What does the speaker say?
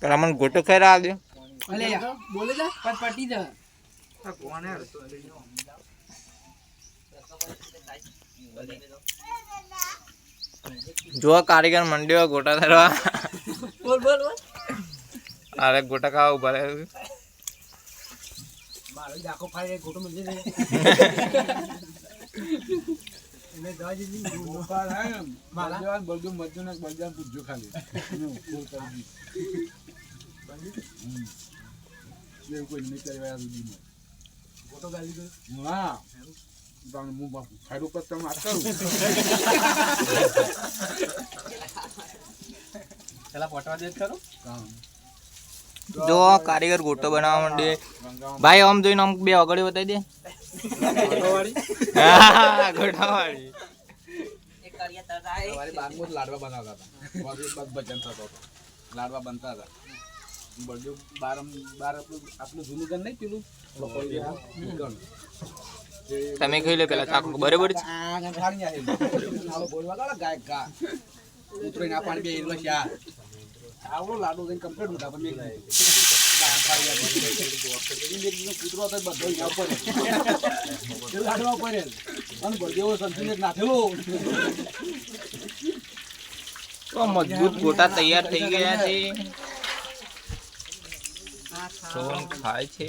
પેલા મને ગોટો ખાઈ આ દે અલે યાર, બોલે જા પણ પટી જા જો કારીગર મંડીઓ ગોટા ધરવા બોલ બોલ બોલ અરે ગોટા ખાવા ઊભા રહે મારો જ આખો ફાડી એક ગોટો મળી જાય એને જવા દીધી મારા બળદો મજ્જો ને પૂછજો ખાલી. એવું કોઈ નહીં કર્યું સુધીમાં. ગોટો ગાલી દો. હા. તમને હું બાપુ ફાયદો તમે વાત કરું. પેલા પટવા દે ખરો? જો કારીગર ગોટો બનાવવા માંડે. ભાઈ આમ જોઈને આમ બે આગળ બતાવી દે? હા, અમારી બાગમાં જ લાડવા બનાવતા હતા. ભજન થતો હતો. લાડવા બનતા હતા. બધું બાર બાર આપણું આપણું જૂનું ઘર નહીં પેલું આ. તે- તમે કહી લો પેલા ચાકુ બરોબર છે? આ. ઉતરીને આ પાણી બે ઈરવા શા. આવડો લાડુ કમ્પ્લીટ હતા પણ પર તો મજબૂત ગોટા તૈયાર થઈ ગયા છે. ખાય છે.